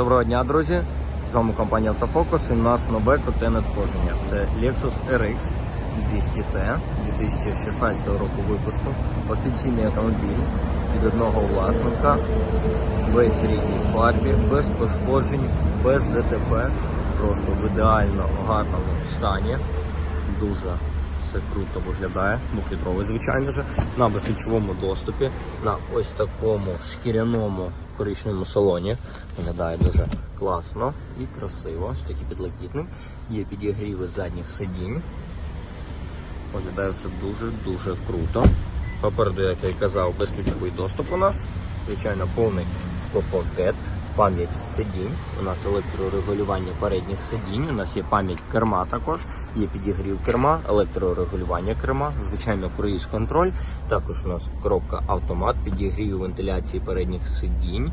Доброго дня, друзі! З вами компанія Автофокус і у нас нове круте надходження. Це Lexus RX 200T 2016 року випуску. Офіційний автомобіль від одного власника, весь рідній фарбі, без пошкоджень, без ДТП, просто в ідеально гарному стані. Дуже все круто виглядає, двохлітровий, звичайно ж, на безключовому доступі, на ось такому шкіряному коричневому салоні. Виглядає дуже класно і красиво. Ось такий підлокітник. Є підігріви задніх сидінь. Виглядає все дуже-дуже круто. Попереду, як я і казав, безключовий доступ у нас. Звичайно, повний пакет, пам'ять сидінь. У нас електрорегулювання передніх сидінь. У нас є пам'ять керма також, є підігрів керма, електрорегулювання керма, звичайно, круїз контроль. Також у нас коробка автомат, підігрів вентиляції передніх сидінь,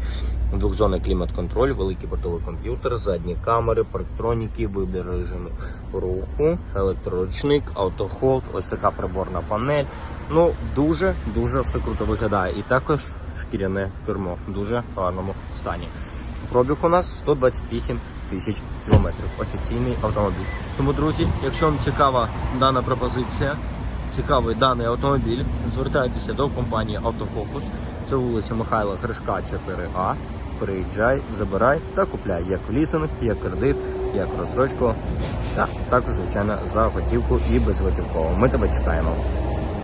двохзонний клімат-контроль, великий бортовий комп'ютер, задні камери, парктроніки, вибір режиму руху, електроручник, автохолд, ось така приборна панель. Ну, дуже дуже все круто виглядає. І також шкіряне кермо в дуже гарному стані. Пробіг у нас 128 тисяч кілометрів. Офіційний автомобіль. Тому, друзі, якщо вам цікава дана пропозиція, цікавий даний автомобіль, звертайтеся до компанії Автофокус. Це вулиця Михайла Гришка, 4А. Приїжджай, забирай та купляй як лізинг, як кредит, як розсрочку, та також, звичайно, за готівку і безготівково. Ми тебе чекаємо.